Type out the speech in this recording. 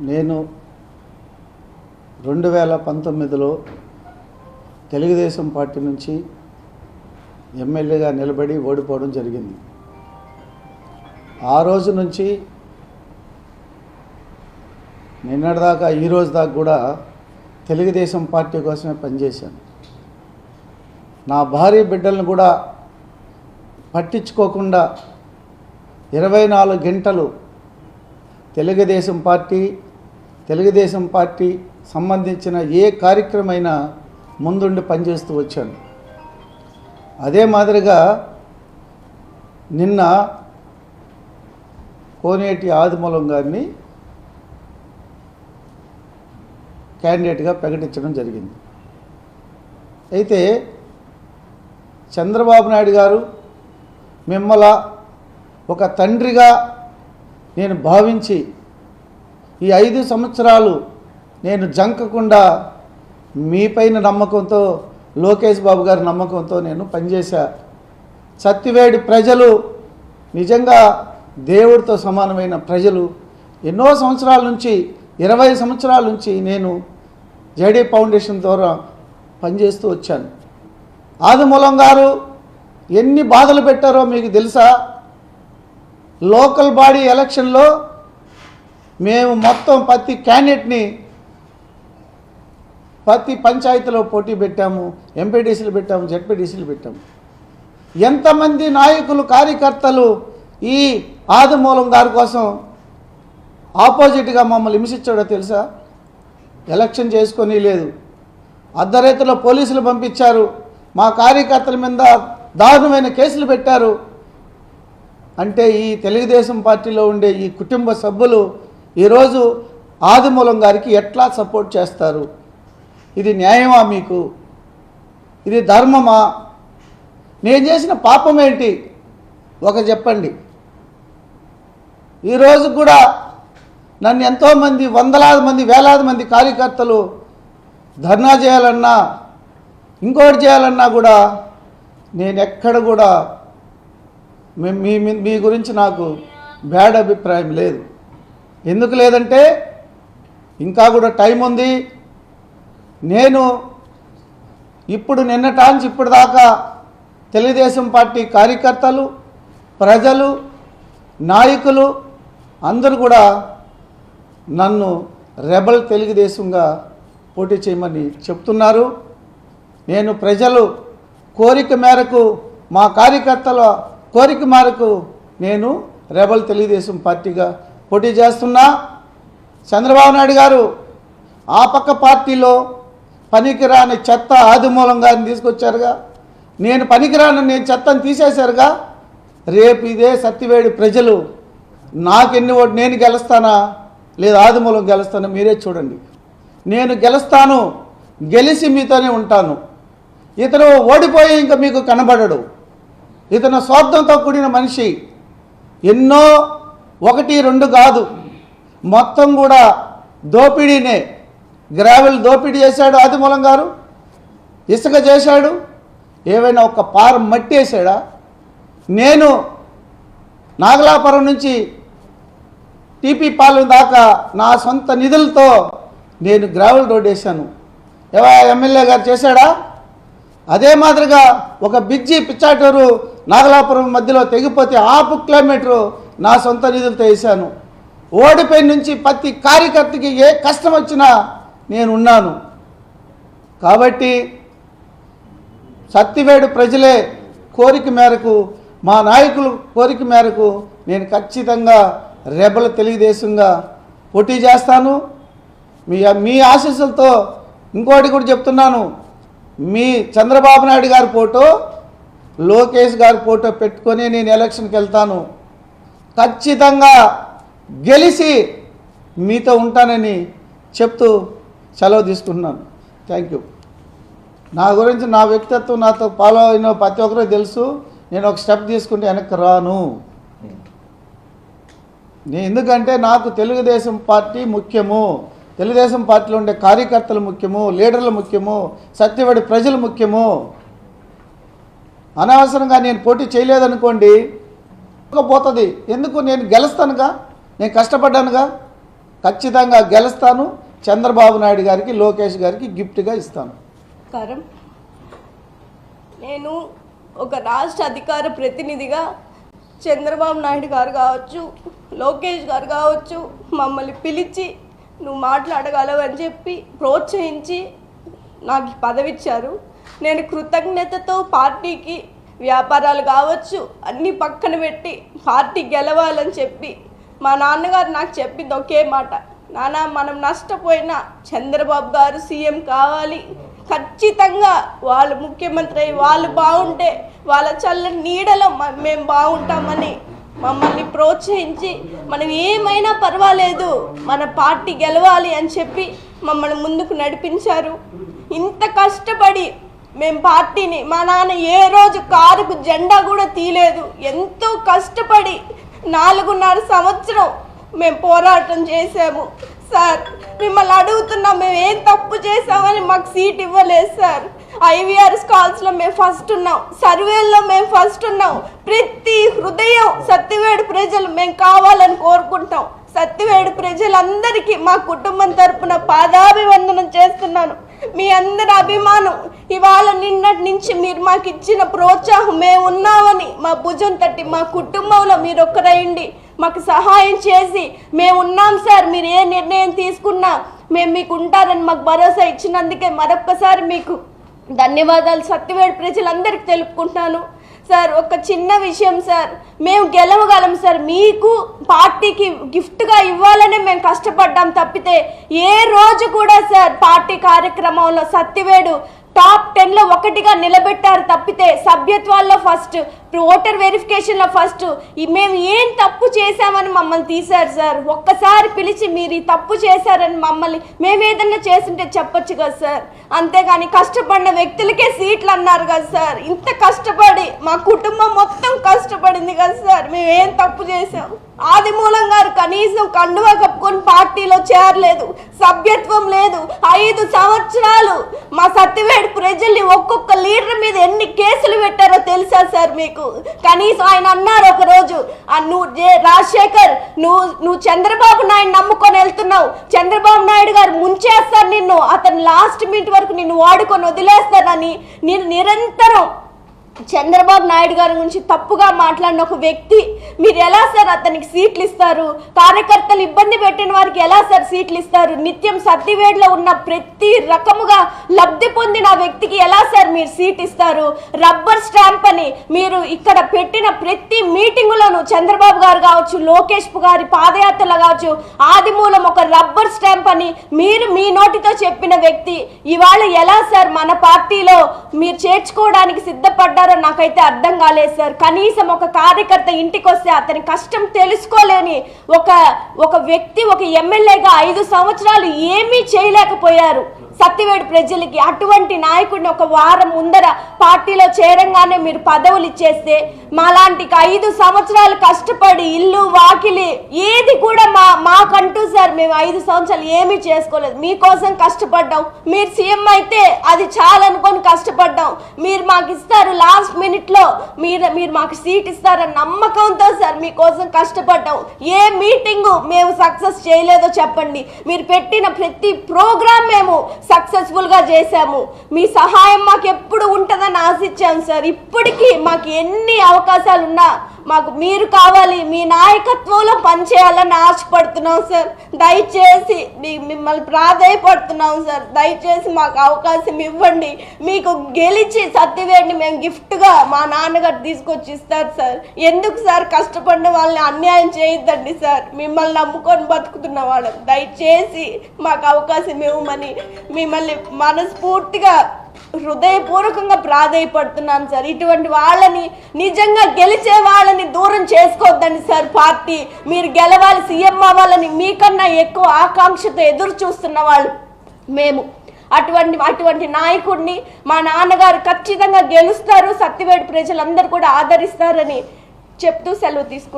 నేను రెండు వేల పంతొమ్మిదిలో తెలుగుదేశం పార్టీ నుంచి ఎమ్మెల్యేగా నిలబడి ఓడిపోవడం జరిగింది. ఆ రోజు నుంచి నిన్నటిదాకా ఈ రోజు దాకా కూడా తెలుగుదేశం పార్టీ కోసమే పనిచేశాను. నా భార్య బిడ్డలను కూడా పట్టించుకోకుండా ఇరవై నాలుగు గంటలు తెలుగుదేశం పార్టీ తెలుగుదేశం పార్టీ సంబంధించిన ఏ కార్యక్రమైనా ముందుండి పనిచేస్తూ వచ్చాను అదే మాదిరిగా నిన్న కోనేటి ఆదిమూలం గారిని క్యాండిడేట్గా ప్రకటించడం జరిగింది. అయితే చంద్రబాబు నాయుడు గారు మిమ్మల ఒక తండ్రిగా నేను భావించి ఈ ఐదు సంవత్సరాలు నేను జంకకుండా మీపైన నమ్మకంతో లోకేష్ బాబు గారి నమ్మకంతో నేను పనిచేశా. సత్తివేడి ప్రజలు నిజంగా దేవుడితో సమానమైన ప్రజలు ఎన్నో సంవత్సరాల నుంచి ఇరవై సంవత్సరాల నుంచి నేను జేడీ ఫౌండేషన్ ద్వారా పనిచేస్తూ వచ్చాను. ఆదిమూలం గారు ఎన్ని బాధలు పెట్టారో మీకు తెలుసా? లోకల్ బాడీ ఎలక్షన్లో మేము మొత్తం ప్రతి క్యాండిడేట్ని ప్రతి పంచాయతీలో పోటీ పెట్టాము ఎంపీడీసీలు పెట్టాము జెడ్పీడీసీలు పెట్టాము. ఎంతమంది నాయకులు కార్యకర్తలు ఈ ఆదిమూలం గారి కోసం ఆపోజిట్గా మమ్మల్ని హింసించాడో తెలుసా? ఎలక్షన్ చేసుకొని లేదు. అర్ధరైతులో పోలీసులు పంపించారు. మా కార్యకర్తల మీద దారుణమైన కేసులు పెట్టారు. అంటే ఈ తెలుగుదేశం పార్టీలో ఉండే ఈ కుటుంబ సభ్యులు ఈరోజు ఆదిమూలం గారికి ఎట్లా సపోర్ట్ చేస్తారు? ఇది న్యాయమా మీకు? ఇది ధర్మమా? నేను చేసిన పాపం ఏంటి? ఒక చెప్పండి. ఈరోజు కూడా నన్ను ఎంతోమంది వందలాది మంది వేలాది మంది కార్యకర్తలు ధర్నా చేయాలన్నా ఇంకోటి చేయాలన్నా కూడా నేను ఎక్కడ కూడా మీ- మీ మీ- మీ గురించి నాకు బ్యాడ్ అభిప్రాయం లేదు. ఎందుకు లేదంటే ఇంకా కూడా టైం ఉంది. నేను ఇప్పుడు నిన్నటాంచి ఇప్పుడు దాకా తెలుగుదేశం పార్టీ కార్యకర్తలు ప్రజలు నాయకులు అందరూ కూడా నన్ను రెబల్ తెలుగుదేశంగా పోటీ చేయమని చెప్తున్నారు. నేను ప్రజలు కోరిక మేరకు మా కార్యకర్తల కోరిక మేరకు నేను రెబల్ తెలుగుదేశం పార్టీగా పోటీ చేస్తున్నా చంద్రబాబు నాయుడు గారు ఆ పక్క పార్టీలో పనికిరాని చెత్త ఆదిమూలం గారిని తీసుకొచ్చారుగా. నేను పనికిరాను నేను చెత్తను తీసేశారుగా. రేపు ఇదే సత్తివేడి ప్రజలు నాకెన్ని ఓటు నేను గెలుస్తానా? లేదా ఆదిమూలం గెలుస్తానా? మీరే చూడండి. నేను గెలుస్తాను గెలిచి మీతోనే ఉంటాను. ఇతను ఓడిపోయి ఇంకా మీకు కనబడడు. ఇతను స్వార్థంతో కూడిన మనిషి. ఎన్నో ఒకటి రెండు కాదు. మొత్తం కూడా దోపిడీనే. గ్రావెల్ దోపిడీ చేశాడు ఆదిమూలం గారు? ఇసుక చేశాడు? ఏవైనా ఒక పారం మట్టి వేసాడా నేను నాగలాపురం నుంచి టీపీ పాలెం దాకా నా సొంత నిధులతో నేను గ్రావెల్ రోడ్ వేశాను. ఏవా ఎమ్మెల్యే గారు చేశాడా? అదే మాదిరిగా ఒక బిజ్జి పిచ్చాటూరు నాగలాపురం మధ్యలో తెగిపోతే హాఫ్ కిలోమీటరు నా సొంత నిధులతో వేశాను. ఓడిపోయి నుంచి ప్రతి కార్యకర్తకి ఏ కష్టం వచ్చినా నేను ఉన్నాను కాబట్టి సత్తివేడు ప్రజలే కోరిక మేరకు మా నాయకులు కోరిక మేరకు నేను ఖచ్చితంగా రెబల తెలుగుదేశంగా పోటీ చేస్తాను. మీ మీ ఆశీస్సులతో ఇంకోటి కూడా చెప్తున్నాను. మీ చంద్రబాబు నాయుడు గారి ఫోటో లోకేష్ గారి ఫోటో పెట్టుకొని నేను ఎలక్షన్కి వెళ్తాను. ఖచ్చితంగా గెలిచి మీతో ఉంటానని చెప్తూ సెలవు తీసుకుంటున్నాను. థ్యాంక్ యూ నా గురించి నా వ్యక్తిత్వం నాతో ఫాలో అయిన ప్రతి ఒక్కరూ తెలుసు. నేను ఒక స్టెప్ తీసుకుంటే వెనక్కి రాను. నేను ఎందుకంటే నాకు తెలుగుదేశం పార్టీ ముఖ్యము. తెలుగుదేశం పార్టీలో ఉండే కార్యకర్తలు ముఖ్యము లీడర్లు ముఖ్యము సత్యవాడి ప్రజలు ముఖ్యము. అనవసరంగా నేను పోటీ చేయలేదనుకోండి పోతుంది. ఎందుకు నేను గెలుస్తానుగా? నేను కష్టపడ్డానుగా? ఖచ్చితంగా గెలుస్తాను. చంద్రబాబు నాయుడు గారికి లోకేష్ గారికి గిఫ్ట్గా ఇస్తాను. నమస్కారం. నేను ఒక రాష్ట్ర అధికార ప్రతినిధిగా చంద్రబాబు నాయుడు గారు కావచ్చు లోకేష్ గారు కావచ్చు మమ్మల్ని పిలిచి నువ్వు మాట్లాడగలవు అని చెప్పి ప్రోత్సహించి నాకు పదవిచ్చారు. పదవి ఇచ్చారు నేను కృతజ్ఞతతో పార్టీకి వ్యాపారాలు కావచ్చు అన్నీ పక్కన పెట్టి పార్టీ గెలవాలని చెప్పి మా నాన్నగారు నాకు చెప్పింది ఒకే మాట. నాన్న మనం నష్టపోయినా చంద్రబాబు గారు సీఎం కావాలి. ఖచ్చితంగా వాళ్ళు ముఖ్యమంత్రి అయ్యి వాళ్ళు బాగుంటే వాళ్ళ చల్లని నీడలో మ- మేము బాగుంటామని మమ్మల్ని ప్రోత్సహించి మనం ఏమైనా పర్వాలేదు మన పార్టీ గెలవాలి అని చెప్పి మమ్మల్ని ముందుకు నడిపించారు. ఇంత కష్టపడి మేము పార్టీని. మా నాన్న ఏ రోజు కారుకు జెండా కూడా తీయలేదు. ఎంతో కష్టపడి నాలుగున్నర సంవత్సరం మేము పోరాటం చేసాము సార్ మిమ్మల్ని అడుగుతున్నాం మేము ఏం తప్పు చేసామని మాకు సీట్ ఇవ్వలేదు సార్. ఐవీఆర్ స్కాల్స్లో మేము ఫస్ట్ ఉన్నాం. సర్వేల్లో మేము ఫస్ట్ ఉన్నాం. ప్రతి హృదయం సత్తివేడు ప్రజలు మేము కావాలని కోరుకుంటాం సత్తివేడు ప్రజలందరికీ మా కుటుంబం తరపున పాదాభివందనం చేస్తున్నాను. మీ అందరి అభిమానం. ఇవాళ నిన్నటి నుంచి మీరు మాకు ఇచ్చిన ప్రోత్సాహం మేము ఉన్నామని మా భుజం తట్టి మా కుటుంబంలో మీరు ఒక్కరైండి మాకు సహాయం చేసి మేము ఉన్నాం సార్. మీరు ఏ నిర్ణయం తీసుకున్నా మేము మీకు ఉంటారని మాకు భరోసా ఇచ్చినందుకే మరొక్కసారి మీకు ధన్యవాదాలు. సత్యవేడు ప్రజలందరికీ తెలుపుకుంటున్నాను. సార్ ఒక చిన్న విషయం సార్. మేము గెలవగలం సార్. మీకు పార్టీకి గిఫ్ట్గా ఇవ్వాలనే మేము కష్టపడ్డాం తప్పితే ఏ రోజు కూడా సార్ పార్టీ కార్యక్రమంలో సత్తివేడు టాప్ టెన్లో ఒకటిగా నిలబెట్టారు తప్పితే సభ్యత్వాల్లో ఫస్ట్ ఓటర్ వెరిఫికేషన్లో ఫస్ట్ మేము ఏం తప్పు చేశామని మమ్మల్ని తీశారు సార్ ఒక్కసారి పిలిచి మీరు తప్పు చేశారని మమ్మల్ని మేము ఏదన్నా చేస్తుంటే చెప్పొచ్చు కదా సార్ అంతేగాని కష్టపడిన వ్యక్తులకే సీట్లు అన్నారు కదా సార్ ఇంత కష్టపడి మా కుటుంబం మొత్తం కష్టపడింది కదా సార్ మేము ఏం తప్పు చేసాము ఆదిమూలం గారు కనీసం కండువా కప్పుకొని పార్టీలో చేరలేదు సభ్యత్వం లేదు. ఐదు సంవత్సరాలు మా సత్యవేడు ప్రజల్ని ఒక్కొక్క లీడర్ మీద ఎన్ని కేసులు పెట్టారో తెలుసా సార్ మీకు? కనీసం ఆయన అన్నారు ఒకరోజు నువ్వు జే- రాజశేఖర్ నువ్వు నువ్వు చంద్రబాబు నాయుడు నమ్ముకొని వెళ్తున్నావు. చంద్రబాబు నాయుడు గారు ముంచేస్తారు నిన్ను. అతను లాస్ట్ మినిట్ వరకు నిన్ను వాడుకొని వదిలేస్తానని నేను నిరంతరం చంద్రబాబు నాయుడు గారి గురించి తప్పుగా మాట్లాడిన ఒక వ్యక్తి మీరు ఎలా సార్ అతనికి సీట్లు ఇస్తారు? కార్యకర్తలు ఇబ్బంది పెట్టిన వారికి ఎలా సార్ సీట్లు ఇస్తారు? నిత్యం సత్తివేడిలో ఉన్న ప్రతి రకముగా లబ్ధి పొందిన వ్యక్తికి ఎలా సార్ మీరు సీట్ ఇస్తారు? రబ్బర్ స్టాంప్ అని మీరు ఇక్కడ పెట్టిన ప్రతి మీటింగులోనూ చంద్రబాబు గారు కావచ్చు లోకేష్ గారి పాదయాత్రలు కావచ్చు ఆదిమూలం ఒక రబ్బర్ స్టాంప్ అని మీరు మీ నోటితో చెప్పిన వ్యక్తి ఇవాళ ఎలా సార్ మన పార్టీలో మీరు చేర్చుకోవడానికి సిద్ధపడ్డారు? నాకైతే అర్థం కాలేదు సార్. కనీసం ఒక కార్యకర్త ఇంటికి వస్తే అతని కష్టం తెలుసుకోలేని ఒక ఒక వ్యక్తి ఒక ఎమ్మెల్యేగా ఐదు సంవత్సరాలు ఏమీ చేయలేకపోయారు. సత్తివేడు ప్రజలకి అటువంటి నాయకుడిని ఒక వారం ముందర పార్టీలో చేరంగానే మీరు పదవులు ఇచ్చేస్తే మాలాంటి ఐదు సంవత్సరాలు కష్టపడి ఇల్లు వాకిలి ఏది కూడా మా మాకంటూ సార్ మేము ఐదు సంవత్సరాలు ఏమీ చేసుకోలేదు. మీకోసం కష్టపడ్డాం. మీరు సీఎం అయితే అది చాలనుకొని కష్టపడ్డాం. మీరు మాకు ఇస్తారు లాస్ట్ మినిట్లో. మీరు మీరు మాకు సీట్ ఇస్తారన్న నమ్మకంతో సార్? మీకోసం కష్టపడ్డాం. ఏ మీటింగు మేము సక్సెస్ చేయలేదో చెప్పండి. మీరు పెట్టిన ప్రతి ప్రోగ్రామ్ మేము సక్సెస్ఫుల్గా చేశాము. మీ సహాయం మాకు ఎప్పుడు ఉంటుందని ఆశించాము సార్. ఇప్పటికీ మాకు ఎన్ని అవకాశాలు ఉన్నా మాకు మీరు కావాలి మీ నాయకత్వంలో పనిచేయాలని ఆశపడుతున్నాం సార్. దయచేసి మీ- మిమ్మల్ని ప్రాధాయపడుతున్నాం సార్. దయచేసి మాకు అవకాశం ఇవ్వండి. మీకు గెలిచి సత్యవేడిని మేము గిఫ్ట్గా మా నాన్నగారు తీసుకొచ్చి ఇస్తారు సార్. ఎందుకు సార్ కష్టపడిన వాళ్ళని అన్యాయం చేయొద్దండి సార్? మిమ్మల్ని నమ్ముకొని బతుకుతున్న వాళ్ళం. దయచేసి మాకు అవకాశం ఇవ్వమని మిమ్మల్ని మనస్ఫూర్తిగా హృదయపూర్వకంగా ప్రాధాయపడుతున్నాను సార్. ఇటువంటి వాళ్ళని నిజంగా గెలిచే వాళ్ళని దూరం చేసుకోవద్దండి సార్ పార్టీ. మీరు గెలవాలి సీఎం అవ్వాలని మీకన్నా ఎక్కువ ఆకాంక్షతో ఎదురు చూస్తున్న వాళ్ళు మేము. అటువంటి అటువంటి నాయకుడిని మా నాన్నగారు ఖచ్చితంగా గెలుస్తారు. సత్యవేడు ప్రజలందరూ కూడా ఆదరిస్తారని చెప్తూ సెలవు తీసుకుంటారు